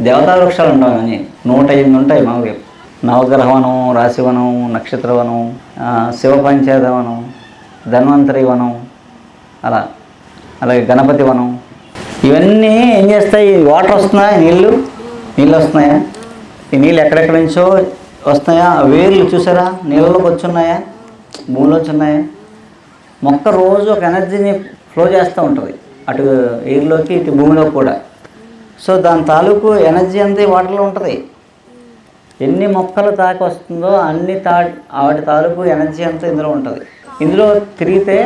దేవతా వృక్షాలు ఉంటాయి అని నూట ఎనిమిది ఉంటాయి మామూలుగా నవగ్రహవనం రాశివనం నక్షత్రవనం ఆ, శివ ధన్వంతరి వనం అలా అలాగే గణపతి వనం ఇవన్నీ ఏం చేస్తాయి? వాటర్ వస్తున్నాయా? నీళ్ళు? నీళ్ళు వస్తున్నాయా? ఈ నీళ్ళు ఎక్కడెక్కడి నుంచో వస్తున్నాయా? వేర్లు చూసారా? నీళ్ళలోకి వచ్చున్నాయా? భూమిలోకి ఉన్నాయా మొక్క రోజు ఒక ఎనర్జీని ఫ్లో చేస్తూ ఉంటుంది. అటు ఎయిర్లోకి ఇటు భూమిలోకి కూడా. సో దాని తాలూకు ఎనర్జీ అంతా వాటర్లో ఉంటుంది. ఎన్ని మొక్కలు తాకి వస్తుందో అన్ని తా వాటి తాలూకు ఎనర్జీ అంతా ఇందులో ఉంటుంది. ఇందులో తిరిగితే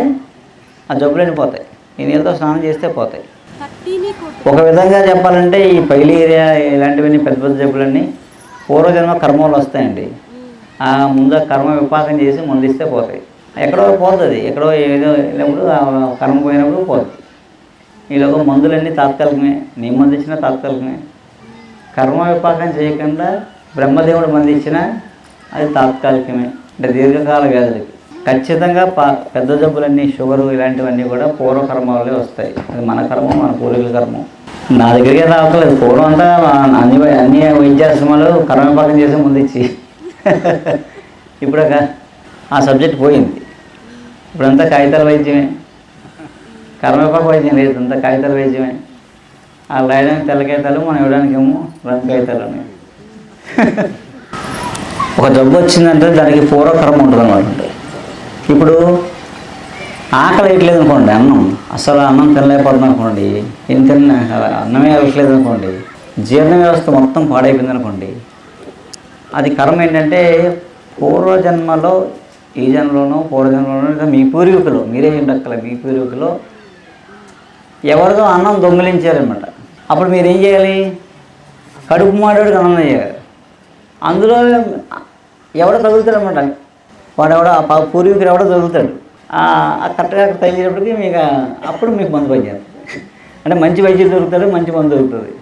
ఆ జబ్బులన్నీ పోతాయి. ఈ నీళ్ళతో స్నానం చేస్తే పోతాయి. ఒక విధంగా చెప్పాలంటే ఈ పైలేరియా ఇలాంటివన్నీ పెద్ద పెద్ద జబ్బులన్నీ పూర్వజన్మ కర్మలు వస్తాయండి. ఆ ముందు కర్మ విపాకం చేసి ముందిస్తే పోతాయి. ఎక్కడో పోతుంది. ఎక్కడో ఏదో వెళ్ళినప్పుడు కర్మ పోయినప్పుడు పోతుంది. ఈలోగా మందులన్నీ తాత్కాలికమే నీ మందు ఇచ్చినా తాత్కాలికమే. కర్మ విపాకం చేయకుండా బ్రహ్మదేవుడు మంది ఇచ్చినా అది తాత్కాలికమే. అంటే దీర్ఘకాల వ్యాధులకి. ఖచ్చితంగా పా పెద్ద జబ్బులన్నీ షుగరు ఇలాంటివన్నీ కూడా పూర్వకర్మలే వస్తాయి. అది మన కర్మ మన పూర్వీకుల కర్మ. నా దగ్గరికే రావట్లేదు. పూర్వం అంతా అన్ని అన్ని వైద్యాశ్రమాలు కర్మ విపాకం చేసే ముందు ఇచ్చి. ఇప్పుడు ఆ సబ్జెక్ట్ పోయింది. ఇప్పుడంతా కాగితాల వైద్యమే. కర్మపాక లేదు అంత కాగితాల వైద్యమే వాళ్ళు రాయడానికి తెల్ల కాగితాలు మనం ఇవ్వడానికి ఏమో రంగు కాగితాలు ఉన్నాయి ఒక జబ్బు వచ్చిందంటే దానికి పూర్వకర్మ ఉంటుంది అనమాట ఇప్పుడు ఆకలి వేయట్లేదు అనుకోండి అన్నం. అసలు అన్నం తినలేకపోతుంది అనుకోండి ఏం తిన్నా అన్నమే వెళ్ళట్లేదు అనుకోండి జీర్ణ వ్యవస్థ మొత్తం పాడైపోయింది అనుకోండి అది కర్మ ఏంటంటే పూర్వజన్మలో ఈ జన్మలోనూ పూర్వజన్మలోనూ మీ పూర్వీకులు మీరే ఉండక్కల మీ పూర్వీకులు ఎవరిదో అన్నం దొంగిలించారనమాట. అప్పుడు మీరు ఏం చేయాలి? కడుపు మాడోడికి అన్నం చేయాలి అందులో ఎవడో తగులుతాడనమాట. వాడెవడో ఆ పూర్వీకుడు ఎవడో తగులుతాడు. కరెక్ట్గా అక్కడ తగిలేటప్పటికి మీకు అప్పుడు మీకు మందు పనిచేస్తుంది అంటే మంచి వైద్యులు దొరుకుతారు మంచి మందు దొరుకుతుంది.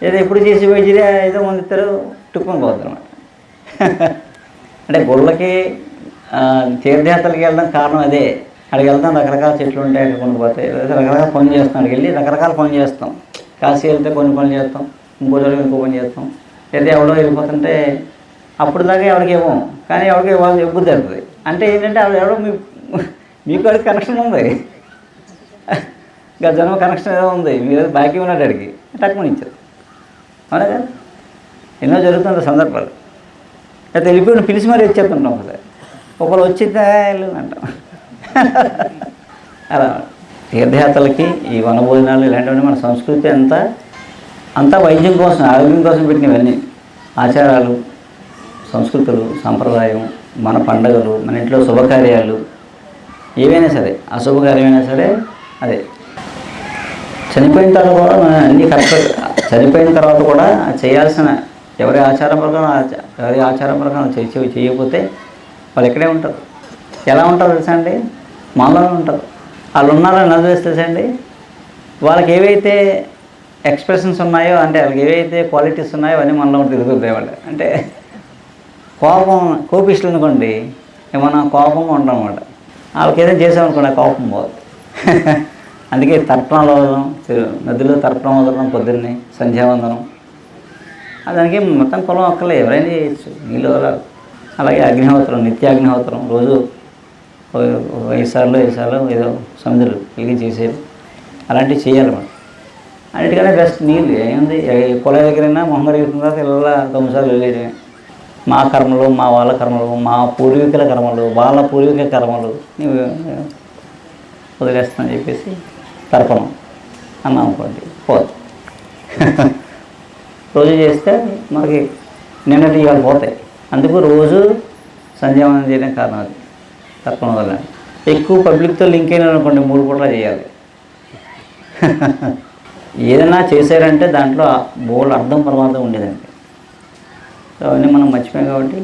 ఏదో ఎప్పుడు చేసే వైద్యులే ఏదో మందు ఇస్తారు టుక్కుని పోతారు అనమాట అంటే గుళ్ళకి తీర్థయాత్రలకు వెళ్ళడం కారణం అదే. అక్కడికి వెళ్తాం రకరకాల చెట్లు ఉంటాయి అక్కడ కొన్ని పోతాయి రకరకాల పనులు చేస్తాం. అక్కడికి వెళ్ళి రకరకాల పనులు చేస్తాం. కాశీ వెళ్తే కొన్ని పనులు చేస్తాం ఇంకో చోట ఇంకో పని చేస్తాం. లేదా ఎవడో వెళ్ళిపోతుంటే అప్పుడు దాకా ఎవరికి ఇవ్వం కానీ ఎవరికి ఇవ్వాలి ఎప్పుడు జరుగుతుంది అంటే ఏంటంటే ఆవిడ ఎవడో మీ మీకు వాడికి కనెక్షన్ ఉంది. ఇంకా జన్మ కనెక్షన్ ఏదో ఉంది. మీరు బాకీ ఉన్నాడు అడిగి తక్కువ ఇచ్చారు. అవునా కదా? ఎన్నో జరుగుతుంది సందర్భాలు. అయితే వెళ్ళిపోయిన పిలిచి మరీ ఇచ్చేస్తుంటాం ఒకసారి. ఒకరు వచ్చిందా వెళ్ళు అంటాం. అలా తీర్థయాత్రలకి ఈ వనభోజనాలు ఇలాంటివన్నీ మన సంస్కృతి అంతా అంతా వైద్యం కోసం ఆరోగ్యం కోసం పెట్టినవన్నీ. ఆచారాలు సంస్కృతులు సాంప్రదాయం మన పండగలు మన ఇంట్లో శుభకార్యాలు ఏవైనా సరే అశుభకార్యమైనా సరే అదే. చనిపోయిన తర్వాత కూడా మనం అన్ని కరెక్ట్ చనిపోయిన తర్వాత కూడా చేయాల్సిన ఎవరి ఆచారం ప్రకారం ఎవరి ఆచారం ప్రకారం చేయ చేయకపోతే వాళ్ళు ఇక్కడే ఉంటారు. ఎలా ఉంటారు తెలుసా అండి? మనలో ఉంటారు. వాళ్ళు ఉన్నారని నదివేసి అండి వాళ్ళకి ఏవైతే ఎక్స్ప్రెషన్స్ ఉన్నాయో అంటే వాళ్ళకి ఏవైతే క్వాలిటీస్ ఉన్నాయో అవన్నీ మనలో తిరుగుతాయి వాళ్ళు అంటే కోపం కోపిస్తులు అనుకోండి ఏమన్నా కోపంగా ఉంటాం అనమాట వాళ్ళకి ఏదైనా చేసామనుకోండి కోపం పోదు. అందుకే తర్పణాలు వదలడం నదిలో తర్పణం వదలడం పొద్దున్నే సంధ్యావందనం దానికి మొత్తం కులం ఒక్కలే ఎవరైనా చేయొచ్చు. నీళ్ళు వదలాలి. అలాగే అగ్నిహోత్రం నిత్యాగ్నిహోత్రం రోజు ఓ- ఓ ఐదు సార్లు ఐదు సార్లు ఏదో సముద్రులు వెలిగి చేసేది అలాంటివి చేయాలి మనం. అన్నిటికన్నా బెస్ట్ నీళ్ళు ఏముంది? కుల దగ్గరైనా మొహం రేగుతున్న తర్వాత ఇలా తొమ్మిది సార్లు వెళ్ళేయడమే మా కర్మలు మా వాళ్ళ కర్మలు మా పూర్వీకుల కర్మలు వాళ్ళ పూర్వీకుల కర్మలు నీవు వదిలేస్తానని చెప్పేసి తర్పణం అన్నాం అనుకోండి. పోదు. రోజు చేస్తే మనకి నిన్నటి ఇవాళ పోతాయి. అందుకు రోజు సంధ్యావందనం చేయడం కారణం అది. తర్పణం వల్ల ఎక్కువ పబ్లిక్తో లింక్ అయిన అనుకోండి మూడు పూటలా చేయాలి. ఏదైనా చేశారంటే దాంట్లో బోల్డ్ అర్థం పరమార్థం ఉండేదండి. సో అవన్నీ మనం మర్చిపోయాం కాబట్టి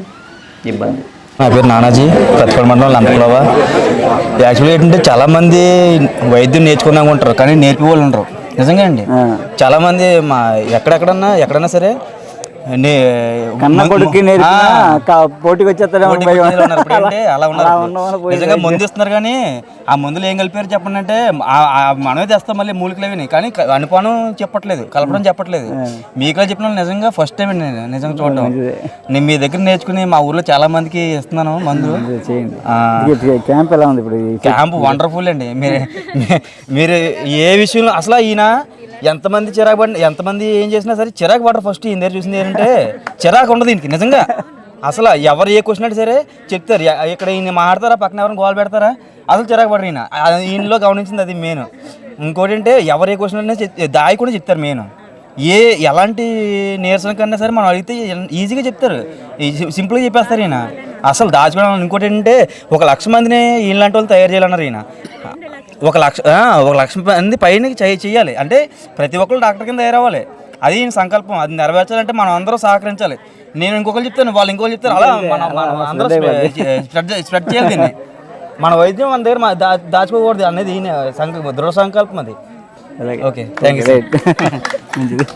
ఇబ్బంది. నా పేరు నానాజీ కత్పల్ మండలం లంకలవ యాక్చువల్గా ఏంటంటే చాలా మంది వైద్యం నేర్చుకుందాం ఉంటారు కానీ నేర్పి వాళ్ళు ఉంటారు నిజంగా అండి. చాలా మంది మా ఎక్కడెక్కడన్నా ఎక్కడన్నా సరే కన్న పోటీకి నిజంగా మందు ఇస్తున్నారు కానీ ఆ మందులు ఏం కలిపారు చెప్పండి అంటే మనమే తెస్తాం మళ్ళీ మూలికలు అవి కానీ అనుపానం చెప్పట్లేదు కలపడం చెప్పట్లేదు. మీకులా చెప్పిన నిజంగా ఫస్ట్ టైం అండి నేను నిజంగా చూడడం. నేను మీ దగ్గర నేర్చుకుని మా ఊర్లో చాలా మందికి ఇస్తున్నాను మందు క్యాంప్ ఎలా ఉంది ఇప్పుడు క్యాంప్ వండర్ఫుల్ అండి. మీరు మీరు ఏ విషయంలో అసలు ఈయన ఎంతమంది చిరాకు పడిన ఎంతమంది ఏం చేసినా సరే చిరాకు పడరు ఫస్ట్ ఈయన దగ్గర చూసింది ఏంటంటే చిరాకు ఉండదు దీనికి నిజంగా. అసలు ఎవరు ఏ క్వశ్చన్ అంటే సరే చెప్తారు. ఇక్కడ ఈయన మాట్లాడతారా? పక్కన ఎవరిని గోల్ పెడతారా? అసలు చిరాకు పడరు ఈయన. ఈయనలో గమనించింది అది మెయిన్ ఇంకోటి అంటే ఎవరు ఏ క్వశ్చన్ అంటే దాయి కూడా చెప్తారు మెయిన్ ఏ ఎలాంటి నీరసన కన్నా సరే మనం అడిగితే ఈజీగా చెప్తారు. సింపుల్గా చెప్పేస్తారు ఈయన. అసలు దాచుకోవడం ఇంకోటి ఏంటంటే ఒక లక్ష మందిని ఈయనలాంటి వాళ్ళు తయారు చేయాలన్నారు ఈయన. ఒక లక్ష ఒక లక్ష మంది పైన చేయ చేయాలి అంటే ప్రతి ఒక్కరు డాక్టర్ కింద తయారవ్వాలి అది ఈయన సంకల్పం. అది నెరవేర్చాలంటే మనం అందరూ సహకరించాలి. నేను ఇంకొకరు చెప్తాను వాళ్ళు ఇంకొకరు చెప్తారు. అలా మనం అందరూ స్ప్రెడ్ స్ప్రెడ్ చేయాలి దీన్ని. మన వైద్యం మన దగ్గర దా దాచుకోకూడదు అనేది దృఢ సంకల్పం అది. Okay thank you